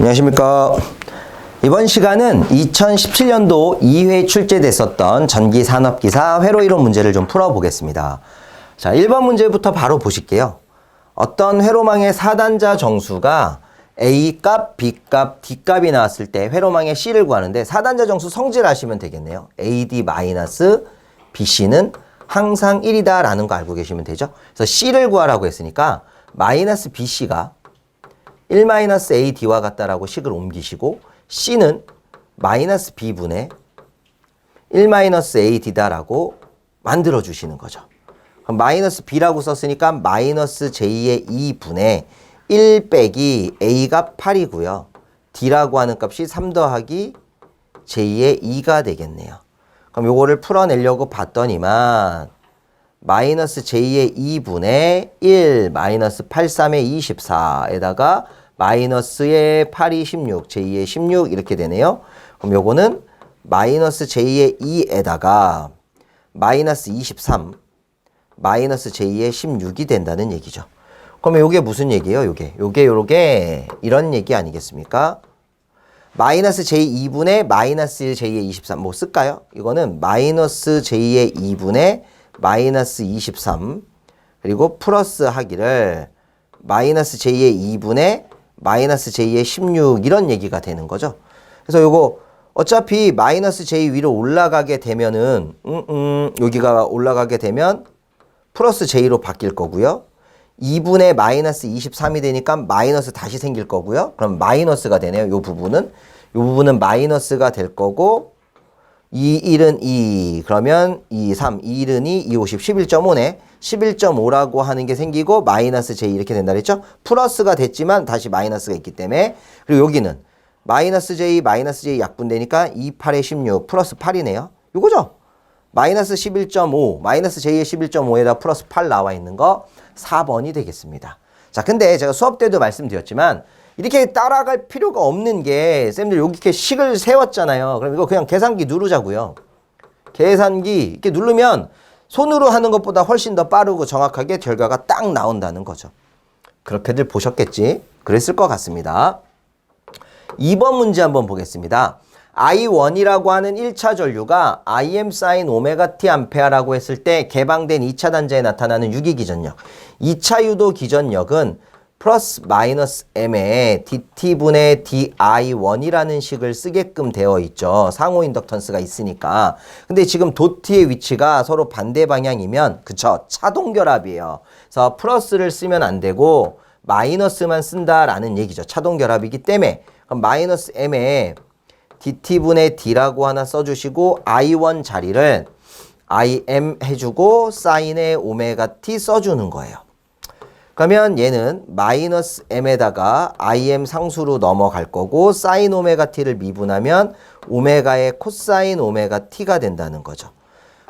안녕하십니까. 이번 시간은 2017년도 2회 출제됐었던 전기산업기사 회로 이론 문제를 좀 풀어보겠습니다. 자, 1번 문제부터 바로 보실게요. 어떤 회로망의 4단자 정수가 A값, B값, D값이 나왔을 때 회로망의 C를 구하는데 4단자 정수 성질 아시면 되겠네요. AD-BC는 항상 1이다 라는 거 알고 계시면 되죠. 그래서 C를 구하라고 했으니까 마이너스 BC가 1-AD와 같다라고 식을 옮기시고 C는 마이너스 B분의 1-AD다라고 만들어 주시는 거죠. 마이너스 B라고 썼으니까 마이너스 J의 2분의 1 빼기 A가 8이고요. D라고 하는 값이 3 더하기 J의 2가 되겠네요. 그럼 요거를 풀어내려고 봤더니만 마이너스 J의 2분의 1 마이너스 8, 3의 24에다가 마이너스의 8이 16, J의 16 이렇게 되네요. 그럼 요거는 마이너스 J의 2에다가 마이너스 23 마이너스 J의 16이 된다는 얘기죠. 그러면 요게 무슨 얘기예요? 요게 요게 요게 이런 얘기 아니겠습니까? 마이너스 j2분의 마이너스 1 j의 23 뭐 쓸까요? 이거는 마이너스 j의 2분의 마이너스 23 그리고 플러스 하기를 마이너스 j의 2분의 마이너스 j의 16 이런 얘기가 되는 거죠. 그래서 요거 어차피 마이너스 j 위로 올라가게 되면은 음, 음, 여기가 올라가게 되면 플러스 j로 바뀔 거고요. 2분의 마이너스 23이 되니까 마이너스 다시 생길 거고요. 그럼 마이너스가 되네요. 요 부분은. 요 부분은 마이너스가 될 거고 2, 1은 2. 그러면 2, 3, 2, 1은 2, 2, 50, 11.5네. 11.5라고 하는 게 생기고 마이너스 j 이렇게 된다 그랬죠? 플러스가 됐지만 다시 마이너스가 있기 때문에 그리고 여기는 마이너스 j, 마이너스 j 약분되니까 2, 8에 16 플러스 8이네요. 요거죠? 마이너스 11.5, 마이너스 j의 11.5에다 플러스 8 나와 있는 거 4번이 되겠습니다. 자, 근데 제가 수업 때도 말씀드렸지만 이렇게 따라갈 필요가 없는 게 쌤들 여기 이렇게 식을 세웠잖아요. 그럼 이거 그냥 계산기 누르자고요. 계산기 이렇게 누르면 손으로 하는 것보다 훨씬 더 빠르고 정확하게 결과가 딱 나온다는 거죠. 그렇게들 보셨겠지? 그랬을 것 같습니다. 2번 문제 한번 보겠습니다. I1이라고 하는 1차 전류가 Im sin 오메가 t 암페아라고 했을 때 개방된 2차 단자에 나타나는 유기 기전력. 2차 유도 기전력은 플러스 마이너스 m에 dt분의 di1이라는 식을 쓰게끔 되어 있죠. 상호 인덕턴스가 있으니까. 근데 지금 도트의 위치가 서로 반대 방향이면 그쵸 차동 결합이에요. 그래서 플러스를 쓰면 안 되고 마이너스만 쓴다라는 얘기죠. 차동 결합이기 때문에 그럼 마이너스 m에 dt분의 d라고 하나 써주시고 i1 자리를 im 해주고 사인의 오메가 t 써주는 거예요. 그러면 얘는 마이너스 m에다가 im 상수로 넘어갈 거고 사인 오메가 t를 미분하면 오메가의 코사인 오메가 t가 된다는 거죠.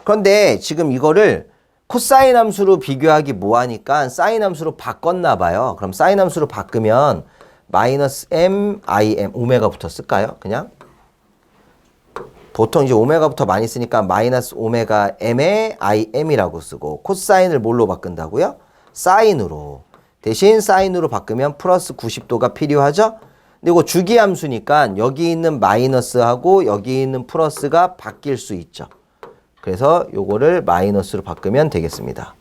그런데 지금 이거를 코사인 함수로 비교하기 뭐하니까 사인 함수로 바꿨나 봐요. 그럼 사인 함수로 바꾸면 마이너스 m, im, 오메가부터 쓸까요? 그냥? 보통 이제 오메가부터 많이 쓰니까 마이너스 오메가 m에 im이라고 쓰고 코사인을 뭘로 바꾼다고요? 사인으로. 대신 사인으로 바꾸면 플러스 90도가 필요하죠? 근데 이거 주기 함수니까 여기 있는 마이너스하고 여기 있는 플러스가 바뀔 수 있죠. 그래서 요거를 마이너스로 바꾸면 되겠습니다.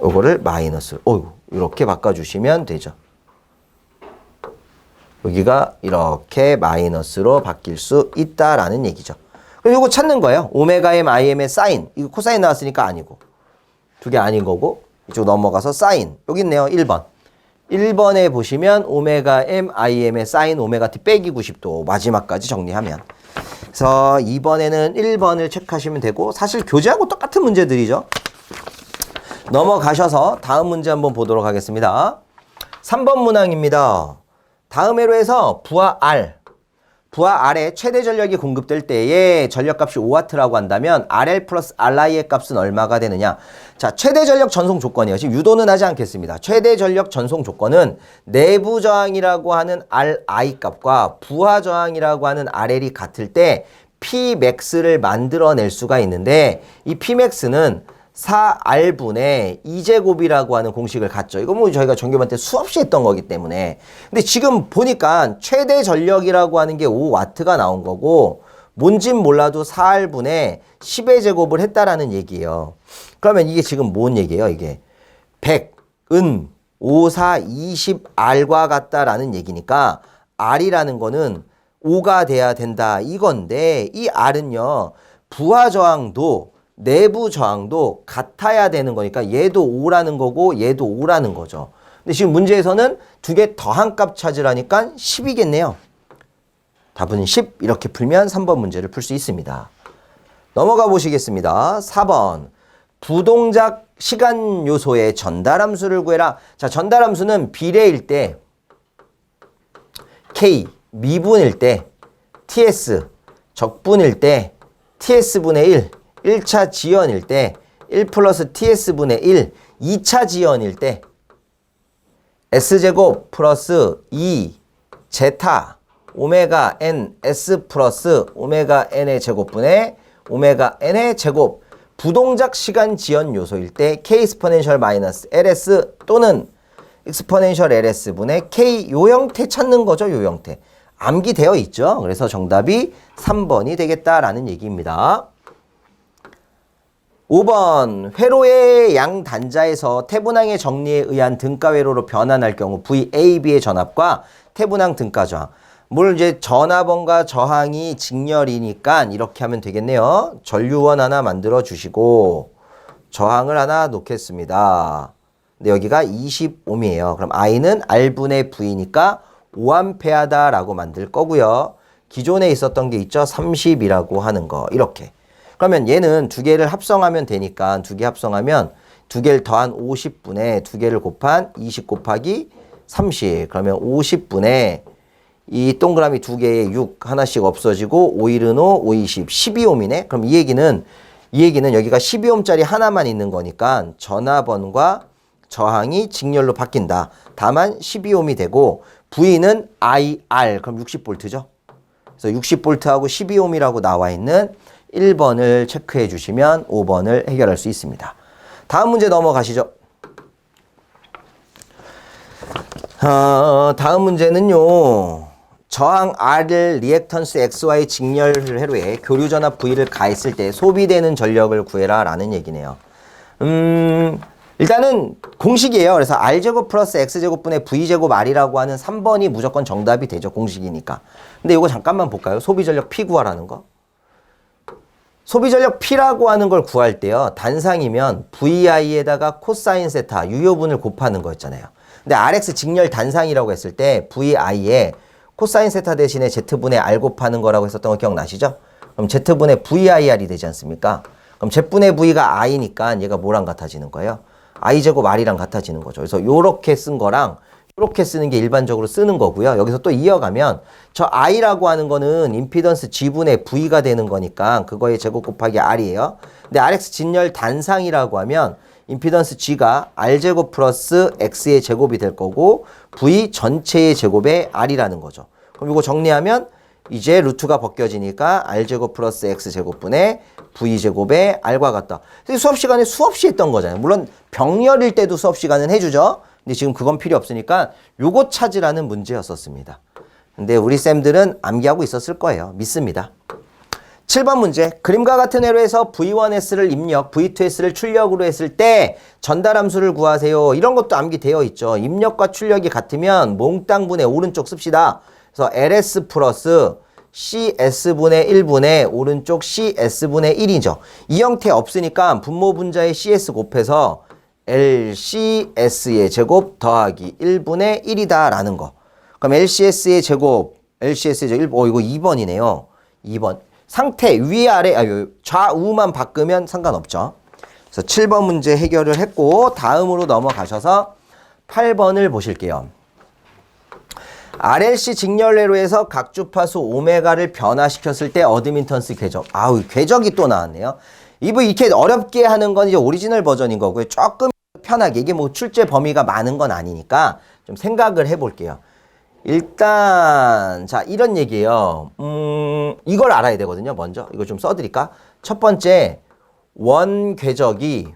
요거를 마이너스. 로 이렇게 바꿔 주시면 되죠. 여기가 이렇게 마이너스로 바뀔 수 있다라는 얘기죠. 이거 찾는 거예요. 오메가 m, im의 사인. 이거 코사인 나왔으니까 아니고. 두 개 아닌 거고. 이쪽 넘어가서 사인. 여기 있네요. 1번. 1번에 보시면 오메가 m, im의 사인 오메가 t 빼기 90도 마지막까지 정리하면. 그래서 2번에는 1번을 체크하시면 되고 사실 교재하고 똑같은 문제들이죠. 넘어가셔서 다음 문제 한번 보도록 하겠습니다. 3번 문항입니다. 다음 회로에서 부하 R, 부하 R에 최대 전력이 공급될 때에 전력값이 5W라고 한다면 RL 플러스 RI의 값은 얼마가 되느냐? 자, 최대 전력 전송 조건이에요. 지금 유도는 하지 않겠습니다. 최대 전력 전송 조건은 내부 저항이라고 하는 RI 값과 부하 저항이라고 하는 RL이 같을 때 Pmax를 만들어낼 수가 있는데 이 Pmax는 4R분의 2제곱이라고 하는 공식을 갖죠. 이거 뭐 저희가 전교반 때 수없이 했던 거기 때문에. 근데 지금 보니까 최대 전력이라고 하는 게 5W가 나온 거고, 뭔진 몰라도 4R분의 10의 제곱을 했다라는 얘기예요. 그러면 이게 지금 뭔 얘기예요, 이게? 100, 은, 5, 4, 20R과 같다라는 얘기니까, R이라는 거는 5가 돼야 된다 이건데, 이 R은요, 부하 저항도 내부 저항도 같아야 되는 거니까 얘도 5라는 거고 얘도 5라는 거죠. 근데 지금 문제에서는 두 개 더한 값 찾으라니까 10이겠네요. 답은 10 이렇게 풀면 3번 문제를 풀 수 있습니다. 넘어가 보시겠습니다. 4번 부동작 시간 요소의 전달함수를 구해라. 자, 전달함수는 비례일 때 K 미분일 때 TS 적분일 때 TS분의 1 1차 지연일 때 1 플러스 TS분의 1 2차 지연일 때 S제곱 플러스 2 제타 오메가 N S 플러스 오메가 N의 제곱분의 오메가 N의 제곱 부동작 시간 지연 요소일 때 K 스포넨셜 마이너스 LS 또는 익스포넨셜 LS분의 K 요 형태 찾는 거죠, 요 형태. 암기되어 있죠. 그래서 정답이 3번이 되겠다라는 얘기입니다. 5번 회로의 양 단자에서 태분항의 정리에 의한 등가 회로로 변환할 경우 VAB의 전압과 태분항 등가 저항. 물 이제 전압원과 저항이 직렬이니까 이렇게 하면 되겠네요. 전류원 하나 만들어 주시고 저항을 하나 놓겠습니다. 근데 여기가 20옴이에요. 그럼 I는 R분의 V니까 5암페아다라고 만들 거고요. 기존에 있었던 게 있죠. 30이라고 하는 거. 이렇게. 그러면 얘는 두 개를 합성하면 되니까 두 개 합성하면 두 개를 더한 50분에 두 개를 곱한 20 곱하기 30. 그러면 50분에 이 동그라미 두 개에 6 하나씩 없어지고 5일은 5, 5, 20, 12옴이네. 그럼 이 얘기는 이 얘기는 여기가 12옴짜리 하나만 있는 거니까 전압원과 저항이 직렬로 바뀐다. 다만 12옴이 되고 V는 IR 그럼 60볼트죠. 그래서 60볼트하고 12옴이라고 나와 있는 1번을 체크해 주시면 5번을 해결할 수 있습니다. 다음 문제 넘어가시죠. 어, 다음 문제는요. 저항 R을 리액턴스 XY 직렬 회로에 교류 전압 V를 가했을 때 소비되는 전력을 구해라 라는 얘기네요. 음, 일단은 공식이에요. 그래서 R제곱 플러스 X제곱분의 V제곱 R이라고 하는 3번이 무조건 정답이 되죠. 공식이니까. 근데 이거 잠깐만 볼까요? 소비전력 P 구하라는 거. 소비 전력 P라고 하는 걸 구할 때요. 단상이면 VI에다가 코사인 세타 유효분을 곱하는 거였잖아요. 근데 RX 직렬 단상이라고 했을 때 VI에 코사인 세타 대신에 Z분의 R 곱하는 거라고 했었던 거 기억나시죠? 그럼 Z분의 VIR이 되지 않습니까? 그럼 Z분의 V가 I니까 얘가 뭐랑 같아지는 거예요? I제곱 R이랑 같아지는 거죠. 그래서 요렇게 쓴 거랑 이렇게 쓰는 게 일반적으로 쓰는 거고요. 여기서 또 이어가면 저 I라고 하는 거는 임피던스 G분의 V가 되는 거니까 그거의 제곱 곱하기 R이에요. 근데 RX 진열 단상이라고 하면 임피던스 G가 R제곱 플러스 X의 제곱이 될 거고 V 전체의 제곱의 R이라는 거죠. 그럼 이거 정리하면 이제 루트가 벗겨지니까 R제곱 플러스 X제곱분의 V제곱의 R과 같다. 수업 시간에 수없이 했던 거잖아요. 물론 병렬일 때도 수업 시간은 해주죠. 근데 지금 그건 필요 없으니까 요거 찾으라는 문제였었습니다. 근데 우리 쌤들은 암기하고 있었을 거예요. 믿습니다. 7번 문제. 그림과 같은 회로에서 V1S를 입력, V2S를 출력으로 했을 때 전달 함수를 구하세요. 이런 것도 암기되어 있죠. 입력과 출력이 같으면 몽땅분의 오른쪽 씁시다. 그래서 LS 플러스 CS분의 1분의 오른쪽 CS분의 1이죠. 이 형태 없으니까 분모 분자의 CS 곱해서 LCS의 제곱 더하기 1분의 1이다 라는 거. 그럼 LCS의 제곱, LCS의 제곱, 1, 어, 이거 2번이네요. 2번. 상태 위 아래, 아, 좌우만 바꾸면 상관없죠. 그래서 7번 문제 해결을 했고, 다음으로 넘어가셔서 8번을 보실게요. RLC 직렬회로에서 각 주파수 오메가를 변화시켰을 때 어드민턴스 궤적. 아우, 궤적이 또 나왔네요. 이거 이렇게 어렵게 하는 건 이제 오리지널 버전인 거고요. 조금 편하게 이게 뭐 출제 범위가 많은 건 아니니까 좀 생각을 해볼게요. 일단 자 이런 얘기예요. 음 이걸 알아야 되거든요. 먼저 이거 좀 써드릴까? 첫 번째 원 궤적이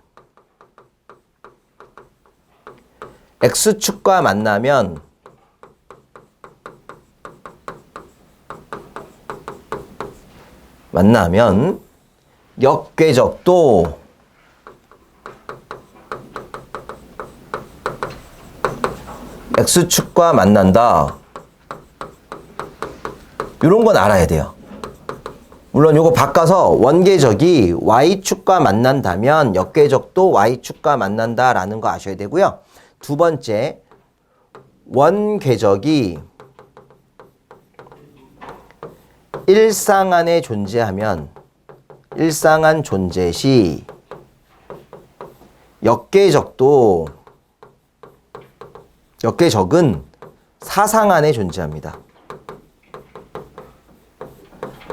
x축과 만나면 만나면 역궤적도 x축과 만난다. 이런 건 알아야 돼요. 물론 요거 바꿔서 원궤적이 y축과 만난다면 역궤적도 y축과 만난다라는 거 아셔야 되고요. 두 번째, 원궤적이 일상 안에 존재하면 일상한 존재 시 역궤적도 역궤적은 사상 안에 존재합니다.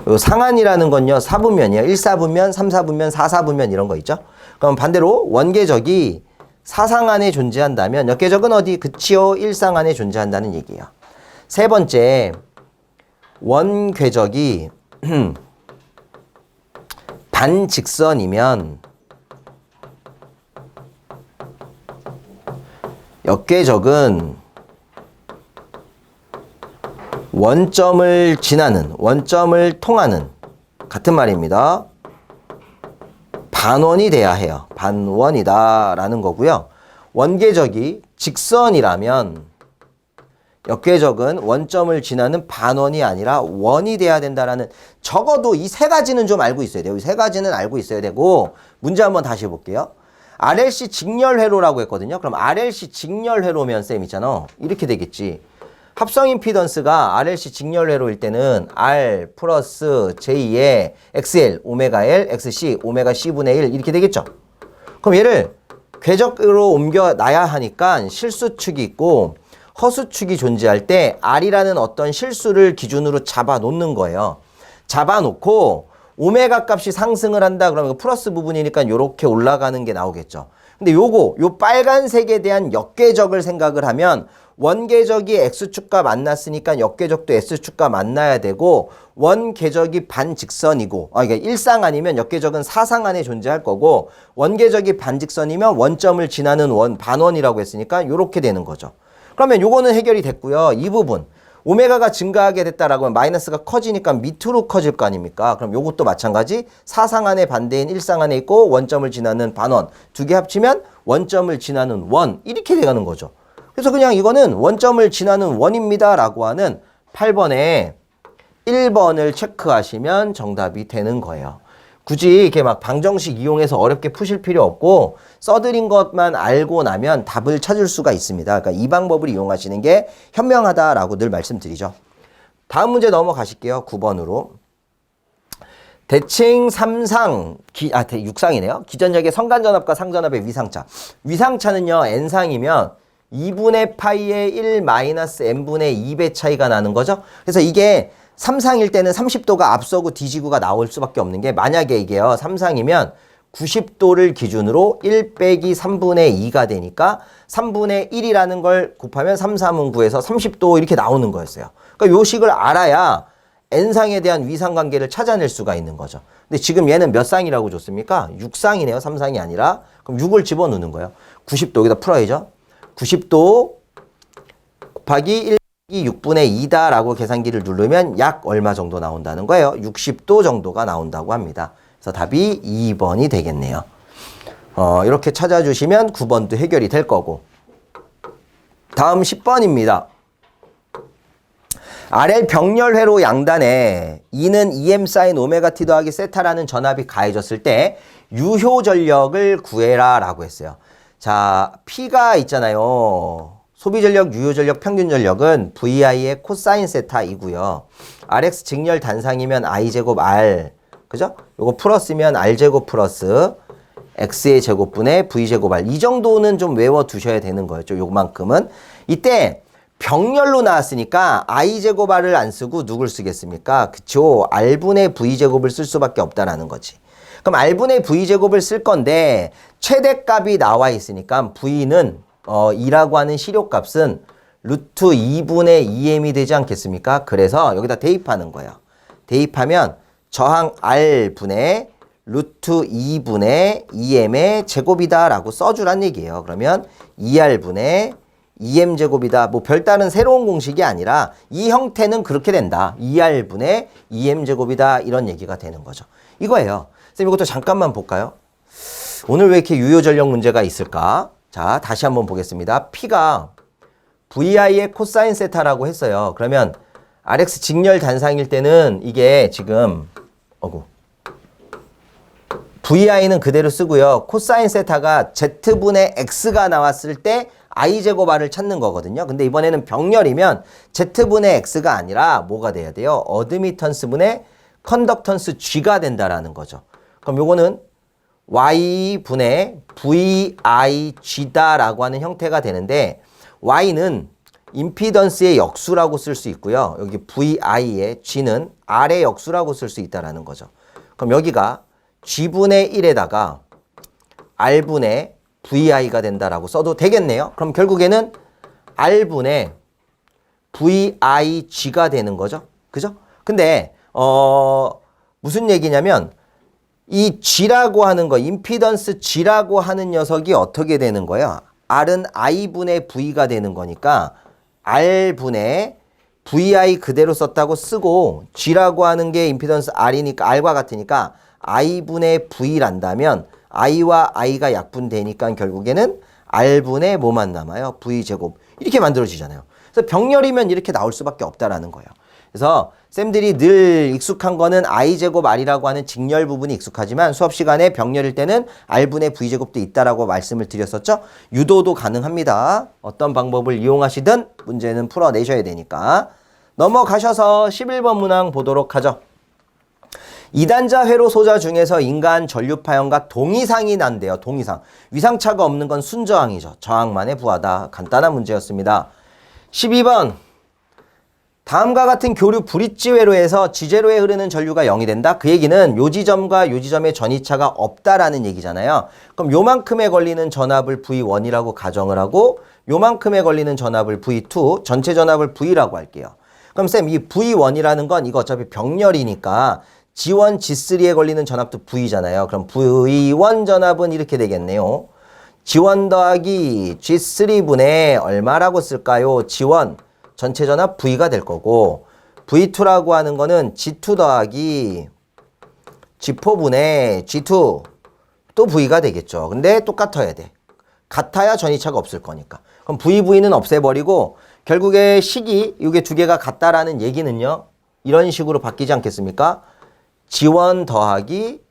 요 상한이라는 건요, 사분면이에요. 1사분면, 3사분면, 4사분면 이런 거 있죠? 그럼 반대로 원궤적이 사상 안에 존재한다면 역궤적은 어디? 그치요? 일상 안에 존재한다는 얘기예요. 세 번째, 원궤적이 반직선이면 역궤적은 원점을 지나는 원점을 통하는 같은 말입니다. 반원이 돼야 해요. 반원이다라는 거고요. 원궤적이 직선이라면 역궤적은 원점을 지나는 반원이 아니라 원이 돼야 된다라는 적어도 이 세 가지는 좀 알고 있어야 돼요. 이 세 가지는 알고 있어야 되고 문제 한번 다시 해볼게요. RLC 직렬회로라고 했거든요. 그럼 RLC 직렬회로면 쌤 있잖아. 이렇게 되겠지. 합성 임피던스가 RLC 직렬회로일 때는 R 플러스 J의 XL, 오메가 L, XC, 오메가 C분의 1 이렇게 되겠죠. 그럼 얘를 궤적으로 옮겨 놔야 하니까 실수축이 있고 허수축이 존재할 때 R이라는 어떤 실수를 기준으로 잡아 놓는 거예요. 잡아 놓고 오메가 값이 상승을 한다 그러면 그 플러스 부분이니까 이렇게 올라가는 게 나오겠죠. 근데 요거 요 빨간색에 대한 역궤적을 생각을 하면 원궤적이 x축과 만났으니까 역궤적도 s축과 만나야 되고 원궤적이 반직선이고 아 이게 일상 아니면 역궤적은 사상 안에 존재할 거고 원궤적이 반직선이면 원점을 지나는 원 반원이라고 했으니까 요렇게 되는 거죠. 그러면 요거는 해결이 됐고요. 이 부분 오메가가 증가하게 됐다라고 하면 마이너스가 커지니까 밑으로 커질 거 아닙니까? 그럼 요것도 마찬가지 사상 안에 반대인 일상 안에 있고 원점을 지나는 반원 두 개 합치면 원점을 지나는 원 이렇게 돼가는 거죠. 그래서 그냥 이거는 원점을 지나는 원입니다 라고 하는 8번에 1번을 체크하시면 정답이 되는 거예요. 굳이 이렇게 막 방정식 이용해서 어렵게 푸실 필요 없고 써드린 것만 알고 나면 답을 찾을 수가 있습니다. 그러니까 이 방법을 이용하시는 게 현명하다라고 늘 말씀드리죠. 다음 문제 넘어가실게요. 9번으로. 대칭 3상, 기, 아, 6상이네요. 기전역의 성간전압과 상전압의 위상차. 위상차는요, n상이면 2분의 파이의 1 마이너스 n분의 2배 차이가 나는 거죠. 그래서 이게 3상일 때는 30도가 앞서고 뒤지고가 나올 수밖에 없는 게 만약에 이게요. 3상이면 90도를 기준으로 1 빼기 3분의 2가 되니까 3분의 1이라는 걸 곱하면 3, 3은 9에서 30도 이렇게 나오는 거였어요. 그러니까 요 식을 알아야 n상에 대한 위상관계를 찾아낼 수가 있는 거죠. 근데 지금 얘는 몇 상이라고 줬습니까? 6상이네요. 3상이 아니라. 그럼 6을 집어넣는 거예요. 90도 여기다 풀어야죠. 90도 곱하기 1 6분의 2다라고 계산기를 누르면 약 얼마 정도 나온다는 거예요. 60도 정도가 나온다고 합니다. 그래서 답이 2번이 되겠네요. 어, 이렇게 찾아주시면 9번도 해결이 될 거고. 다음 10번입니다. RL 병렬회로 양단에 E는 EM 사인 오메가 T 더하기 세타라는 전압이 가해졌을 때 유효 전력을 구해라 라고 했어요. 자, P가 있잖아요. 소비 전력, 유효 전력, 평균 전력은 VI의 코사인 세타이고요. RX 직렬 단상이면 I 제곱 R. 그죠? 요거 플러스면 R 제곱 플러스 X의 제곱분의 V 제곱 R. 이 정도는 좀 외워 두셔야 되는 거였죠. 요만큼은. 이때 병렬로 나왔으니까 i 제곱 r을 안 쓰고 누굴 쓰겠습니까? 그쵸? r분의 v 제곱을 쓸 수밖에 없다라는 거지. 그럼 r분의 v 제곱을 쓸 건데 최대값이 나와 있으니까 v는 어 2라고 하는 실효값은 루트 2분의 2m이 되지 않겠습니까? 그래서 여기다 대입하는 거예요. 대입하면 저항 r분의 루트 2분의 2m의 제곱이다라고 써주란 얘기예요. 그러면 2r분의 2m 제곱이다. 뭐 별다른 새로운 공식이 아니라 이 형태는 그렇게 된다. 2r분의 2m 제곱이다. 이런 얘기가 되는 거죠. 이거예요. 선생님 이것도 잠깐만 볼까요? 오늘 왜 이렇게 유효 전력 문제가 있을까? 자, 다시 한번 보겠습니다. P가 VI의 코사인 세타라고 했어요. 그러면 RX 직렬 단상일 때는 이게 지금 어구 VI는 그대로 쓰고요. 코사인 세타가 Z분의 X가 나왔을 때 I제곱 R을 찾는 거거든요. 근데 이번에는 병렬이면 Z분의 X가 아니라 뭐가 돼야 돼요? 어드미턴스분의 컨덕턴스 G가 된다라는 거죠. 그럼 요거는 Y분의 VIG다라고 하는 형태가 되는데 Y는 임피던스의 역수라고 쓸 수 있고요. 여기 VI의 G는 R의 역수라고 쓸 수 있다라는 거죠. 그럼 여기가 G분의 1에다가 R분의 VI가 된다라고 써도 되겠네요. 그럼 결국에는 R분의 VIG가 되는 거죠. 그죠? 근데 어 무슨 얘기냐면 이 G라고 하는 거, 임피던스 G라고 하는 녀석이 어떻게 되는 거예요? R은 I분의 V가 되는 거니까 R분의 VI 그대로 썼다고 쓰고 G라고 하는 게 임피던스 R이니까 R과 같으니까 I분의 V란다면 I와 I가 약분되니까 결국에는 R분의 뭐만 남아요? V제곱. 이렇게 만들어지잖아요. 그래서 병렬이면 이렇게 나올 수밖에 없다라는 거예요. 그래서 쌤들이 늘 익숙한 거는 i제곱 r이라고 하는 직렬 부분이 익숙하지만 수업 시간에 병렬일 때는 r분의 v제곱도 있다라고 말씀을 드렸었죠. 유도도 가능합니다. 어떤 방법을 이용하시든 문제는 풀어내셔야 되니까. 넘어가셔서 11번 문항 보도록 하죠. 이단자 회로 소자 중에서 인간 전류파형과 동이상이 난대요. 동이상. 위상차가 없는 건 순저항이죠. 저항만의 부하다. 간단한 문제였습니다. 12번 다음과 같은 교류 브릿지 회로에서 지제로에 흐르는 전류가 0이 된다. 그 얘기는 요 지점과 요 지점의 전이차가 없다라는 얘기잖아요. 그럼 요만큼에 걸리는 전압을 V1이라고 가정을 하고 요만큼에 걸리는 전압을 V2, 전체 전압을 V라고 할게요. 그럼 쌤, 이 V1이라는 건 이거 어차피 병렬이니까 G1, G3에 걸리는 전압도 V잖아요. 그럼 V1 전압은 이렇게 되겠네요. G1 더하기 G3분의 얼마라고 쓸까요? G1 전체 전압 V가 될 거고 V2라고 하는 거는 G2 더하기 G4분의 G2 또 V가 되겠죠. 근데 똑같아야 돼. 같아야 전이차가 없을 거니까. 그럼 VV는 없애버리고 결국에 식이 이게 두 개가 같다라는 얘기는요. 이런 식으로 바뀌지 않겠습니까? G1 더하기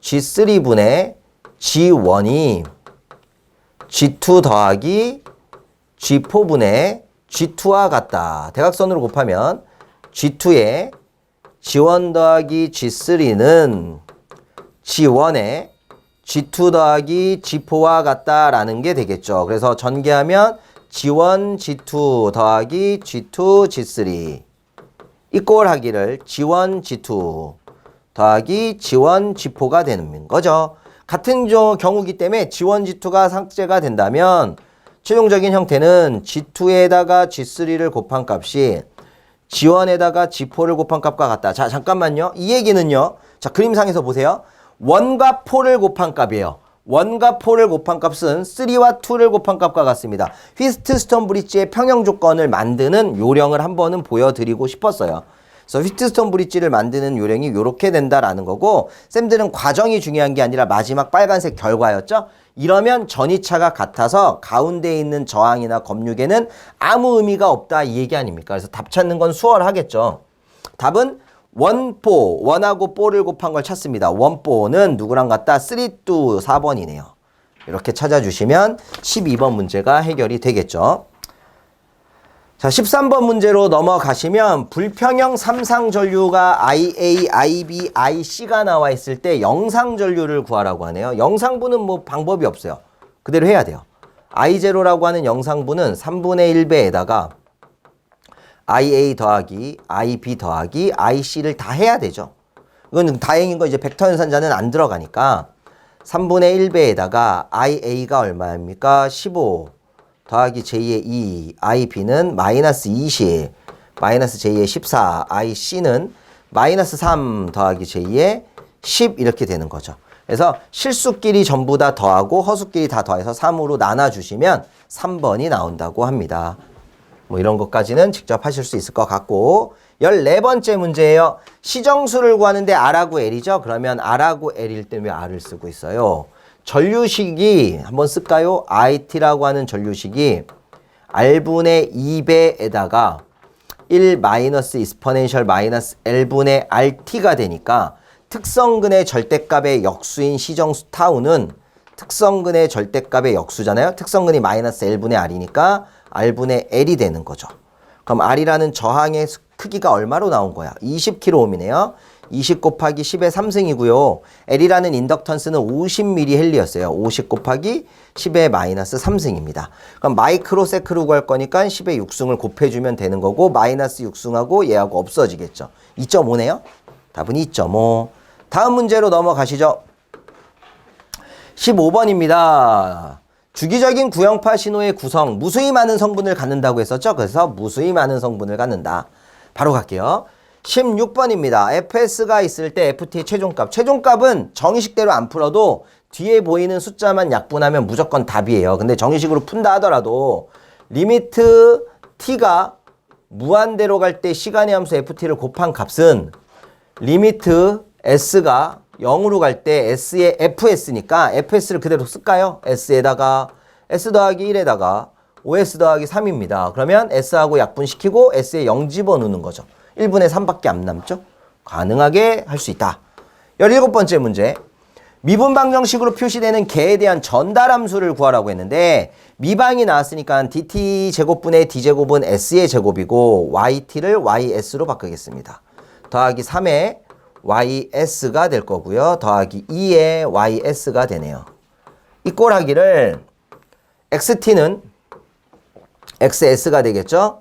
G3분의 G1이 G2 더하기 G4분의 G2와 같다. 대각선으로 곱하면 G2의 G1 더하기 G3는 G1의 G2 더하기 G4와 같다라는 게 되겠죠. 그래서 전개하면 G1, G2 더하기 G2, G3 이꼴 하기를 G1, G2 더하기 G1, G4가 되는 거죠. 같은 경우기 때문에 G1, G2가 삭제가 된다면 최종적인 형태는 G2에다가 G3를 곱한 값이 G1에다가 G4를 곱한 값과 같다. 자, 잠깐만요. 이 얘기는요. 자, 그림상에서 보세요. 1과 4를 곱한 값이에요. 1과 4를 곱한 값은 3와 2를 곱한 값과 같습니다. 휘스트스톤 브릿지의 평형 조건을 만드는 요령을 한 번은 보여드리고 싶었어요. 그래서 휘트스톤 브릿지를 만드는 요령이 이렇게 된다라는 거고 쌤들은 과정이 중요한 게 아니라 마지막 빨간색 결과였죠. 이러면 전이차가 같아서 가운데 있는 저항이나 검육에는 아무 의미가 없다 이 얘기 아닙니까? 그래서 답 찾는 건 수월하겠죠. 답은 원포, 원하고 뽀를 곱한 걸 찾습니다. 원포는 누구랑 같다? 3, 2, 4번이네요. 이렇게 찾아주시면 12번 문제가 해결이 되겠죠. 자, 13번 문제로 넘어가시면 불평형 삼상 전류가 IA, IB, IC가 나와 있을 때 영상 전류를 구하라고 하네요. 영상부는 뭐 방법이 없어요. 그대로 해야 돼요. I0라고 하는 영상부는 3분의 1배에다가 IA 더하기 IB 더하기 IC를 다 해야 되죠. 이건 다행인 거 이제 벡터 연산자는 안 들어가니까 3분의 1배에다가 IA가 얼마입니까? 15 더하기 J의 2, IB는 마이너스 20, 마이너스 J의 14, IC는 마이너스 3 더하기 J의 10 이렇게 되는 거죠. 그래서 실수끼리 전부 다 더하고 허수끼리 다 더해서 3으로 나눠주시면 3번이 나온다고 합니다. 뭐 이런 것까지는 직접 하실 수 있을 것 같고 14번째 문제예요. 시정수를 구하는데 R하고 L이죠. 그러면 R하고 L일 때왜 R을 쓰고 있어요? 전류식이 한번 쓸까요? IT라고 하는 전류식이 R분의 2배에다가 1 마이너스 익스포넨셜 마이너스 L분의 RT가 되니까 특성근의 절대값의 역수인 시정수 타우는 특성근의 절대값의 역수잖아요. 특성근이 마이너스 L분의 R이니까 R분의 L이 되는 거죠. 그럼 R이라는 저항의 수- 크기가 얼마로 나온 거야? 20kΩ이네요. 20 곱하기 10의 3승이고요. L이라는 인덕턴스는 50mH였어요. 50 곱하기 10의 마이너스 3승입니다. 그럼 마이크로 세크로 구할 거니까 10의 6승을 곱해주면 되는 거고 마이너스 6승하고 얘하고 없어지겠죠. 2.5네요. 답은 2.5. 다음 문제로 넘어가시죠. 15번입니다. 주기적인 구형파 신호의 구성, 무수히 많은 성분을 갖는다고 했었죠? 그래서 무수히 많은 성분을 갖는다. 바로 갈게요. 16번입니다. fs가 있을 때 ft 최종값. 최종값은 정의식대로 안 풀어도 뒤에 보이는 숫자만 약분하면 무조건 답이에요. 근데 정의식으로 푼다 하더라도 리미트 t가 무한대로 갈 때 시간의 함수 ft를 곱한 값은 리미트 s가 0으로 갈 때 s의 fs니까 fs를 그대로 쓸까요? s에다가 s 더하기 1에다가 5s 더하기 3입니다. 그러면 s하고 약분시키고 s에 0 집어넣는 거죠. 1분의 3밖에 안 남죠? 가능하게 할 수 있다. 17번째 문제. 미분 방정식으로 표시되는 개에 대한 전달 함수를 구하라고 했는데 미방이 나왔으니까 dt 제곱분의 d 제곱은 s의 제곱이고 yt를 ys로 바꾸겠습니다. 더하기 3의 ys가 될 거고요. 더하기 2의 ys가 되네요. 이 꼴하기를 xt는 xs가 되겠죠?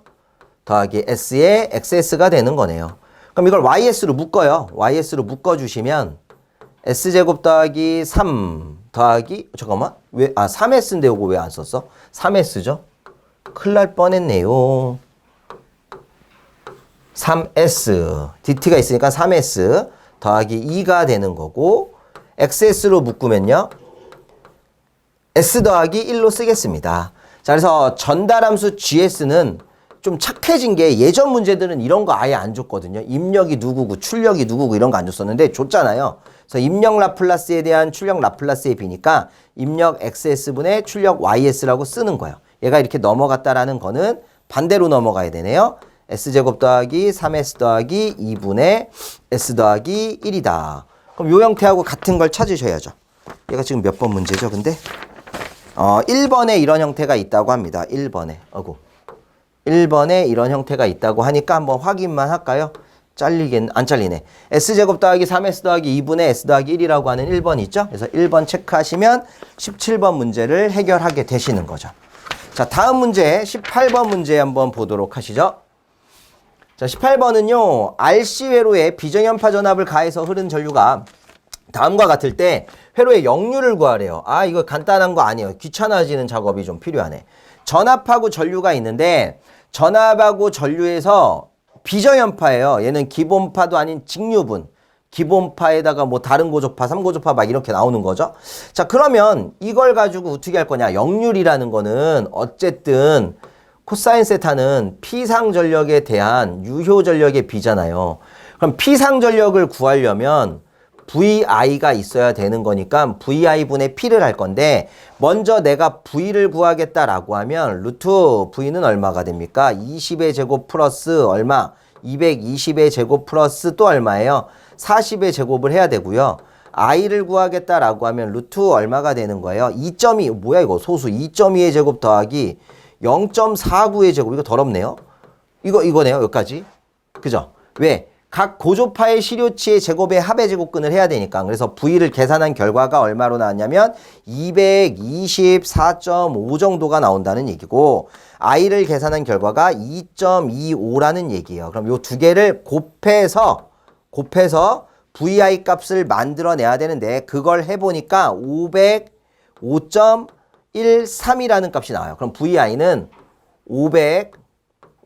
더하기 s의 xs가 되는 거네요. 그럼 이걸 ys로 묶어요. ys로 묶어주시면 s제곱 더하기 3 더하기 잠깐만 왜 아 3s인데 요거 왜 안 썼어? 3s죠? 큰일 날 뻔했네요. 3s dt가 있으니까 3s 더하기 2가 되는 거고 xs로 묶으면요 s 더하기 1로 쓰겠습니다. 자 그래서 전달함수 gs는 좀 착해진 게 예전 문제들은 이런 거 아예 안 줬거든요. 입력이 누구고 출력이 누구고 이런 거 안 줬었는데 줬잖아요. 그래서 입력 라플라스에 대한 출력 라플라스의 비니까 입력 xs분의 출력 ys라고 쓰는 거예요. 얘가 이렇게 넘어갔다라는 거는 반대로 넘어가야 되네요. s제곱 더하기 3s 더하기 2분의 s 더하기 1이다. 그럼 요 형태하고 같은 걸 찾으셔야죠. 얘가 지금 몇 번 문제죠, 근데? 어, 1번에 이런 형태가 있다고 합니다. 1번에. 어구. 1번에 이런 형태가 있다고 하니까 한번 확인만 할까요? 잘리겠, 안 잘리네. S제곱 더하기 3S 더하기 2분의 S 더하기 1이라고 하는 1번 있죠? 그래서 1번 체크하시면 17번 문제를 해결하게 되시는 거죠. 자, 다음 문제, 18번 문제 한번 보도록 하시죠. 자, 18번은요, RC 회로에 비정연파 전압을 가해서 흐른 전류가 다음과 같을 때 회로의 역류를 구하래요. 아, 이거 간단한 거 아니에요. 귀찮아지는 작업이 좀 필요하네. 전압하고 전류가 있는데 전압하고 전류에서 비정연파예요. 얘는 기본파도 아닌 직류분. 기본파에다가 뭐 다른 고조파, 삼고조파 막 이렇게 나오는 거죠. 자, 그러면 이걸 가지고 어떻게 할 거냐? 역률이라는 거는 어쨌든 코사인 세타는 피상 전력에 대한 유효 전력의 비잖아요. 그럼 피상 전력을 구하려면 VI가 있어야 되는 거니까 VI분의 P를 할 건데 먼저 내가 V를 구하겠다라고 하면 루트 V는 얼마가 됩니까? 20의 제곱 플러스 얼마? 220의 제곱 플러스 또 얼마예요? 40의 제곱을 해야 되고요. I를 구하겠다라고 하면 루트 얼마가 되는 거예요? 2.2 뭐야 이거 소수 2.2의 제곱 더하기 0.49의 제곱 이거 더럽네요. 이거 이거네요 여기까지 그죠? 왜? 각 고조파의 시료치의 제곱의 합의 제곱근을 해야 되니까 그래서 V를 계산한 결과가 얼마로 나왔냐면 224.5 정도가 나온다는 얘기고 I를 계산한 결과가 2.25라는 얘기예요. 그럼 요 두 개를 곱해서 곱해서 VI 값을 만들어내야 되는데 그걸 해보니까 505.13이라는 값이 나와요. 그럼 VI는 500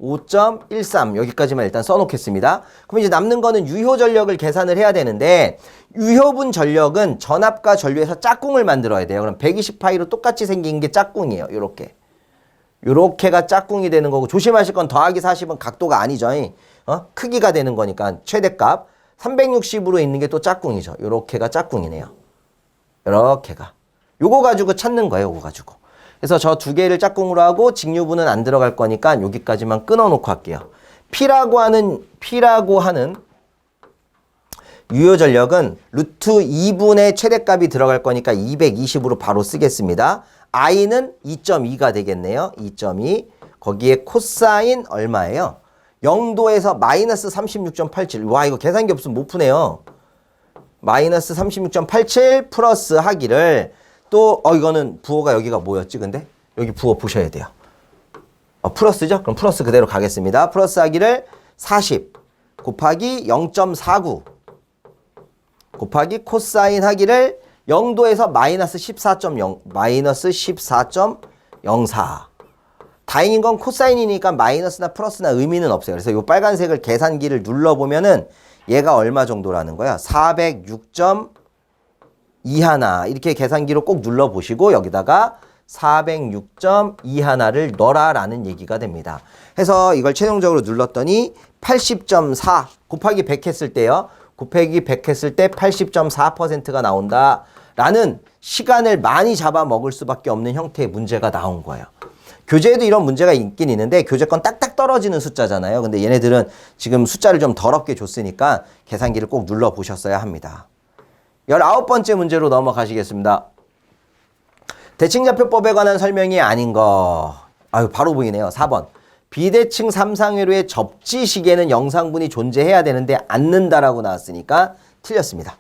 5.13 여기까지만 일단 써놓겠습니다. 그럼 이제 남는 거는 유효 전력을 계산을 해야 되는데 유효분 전력은 전압과 전류에서 짝꿍을 만들어야 돼요. 그럼 120파이로 똑같이 생긴 게 짝꿍이에요. 요렇게. 요렇게가 짝꿍이 되는 거고 조심하실 건 더하기 40은 각도가 아니죠. 어? 크기가 되는 거니까 최대값 360으로 있는 게 또 짝꿍이죠. 요렇게가 짝꿍이네요. 요렇게가. 요거 가지고 찾는 거예요. 요거 가지고. 그래서 저 두 개를 짝꿍으로 하고 직류분은 안 들어갈 거니까 여기까지만 끊어 놓고 할게요. P라고 하는 P라고 하는 유효 전력은 루트 2분의 최대값이 들어갈 거니까 220으로 바로 쓰겠습니다. i는 2.2가 되겠네요. 2.2. 거기에 코사인 얼마예요? 0도에서 마이너스 36.87. 와, 이거 계산기 없으면 못 푸네요. 마이너스 36.87 플러스 하기를 또, 어, 이거는 부호가 여기가 뭐였지, 근데? 여기 부호 보셔야 돼요. 어, 플러스죠? 그럼 플러스 그대로 가겠습니다. 플러스 하기를 40 곱하기 0.49 곱하기 코사인 하기를 0도에서 마이너스 14.0 마이너스 14.04 다행인 건 코사인이니까 마이너스나 플러스나 의미는 없어요. 그래서 이 빨간색을 계산기를 눌러보면은 얘가 얼마 정도라는 거야? 406.2 하나 이렇게 계산기로 꼭 눌러보시고 여기다가 406.2 하나를 넣어라라는 얘기가 됩니다. 해서 이걸 최종적으로 눌렀더니 80.4 곱하기 100 했을 때요. 곱하기 100 했을 때 80.4%가 나온다라는 시간을 많이 잡아먹을 수밖에 없는 형태의 문제가 나온 거예요. 교재에도 이런 문제가 있긴 있는데 교재 건 딱딱 떨어지는 숫자잖아요. 근데 얘네들은 지금 숫자를 좀 더럽게 줬으니까 계산기를 꼭 눌러 보셨어야 합니다. 19번째 문제로 넘어가시겠습니다. 대칭좌표법에 관한 설명이 아닌 거. 아유, 바로 보이네요. 4번. 비대칭 삼상회로의 접지식에는 영상분이 존재해야 되는데 않는다라고 나왔으니까 틀렸습니다.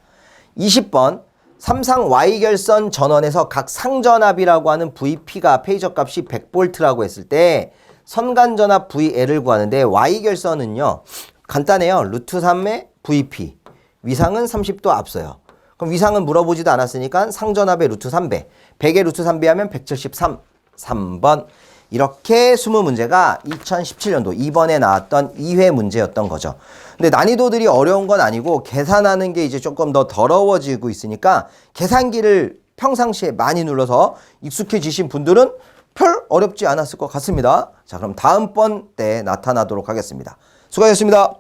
20번. 삼상 Y결선 전원에서 각 상전압이라고 하는 VP가 페이저 값이 100V라고 했을 때 선간전압 VL을 구하는데 Y결선은요. 간단해요. 루트 3의 VP. 위상은 30도 앞서요. 그럼 위상은 물어보지도 않았으니까 상전압의 루트 3배. 100의 루트 3배 하면 173. 3번. 이렇게 20문제가 2017년도 이번에 나왔던 2회 문제였던 거죠. 근데 난이도들이 어려운 건 아니고 계산하는 게 이제 조금 더 더러워지고 있으니까 계산기를 평상시에 많이 눌러서 익숙해지신 분들은 별 어렵지 않았을 것 같습니다. 자, 그럼 다음번 때 나타나도록 하겠습니다. 수고하셨습니다.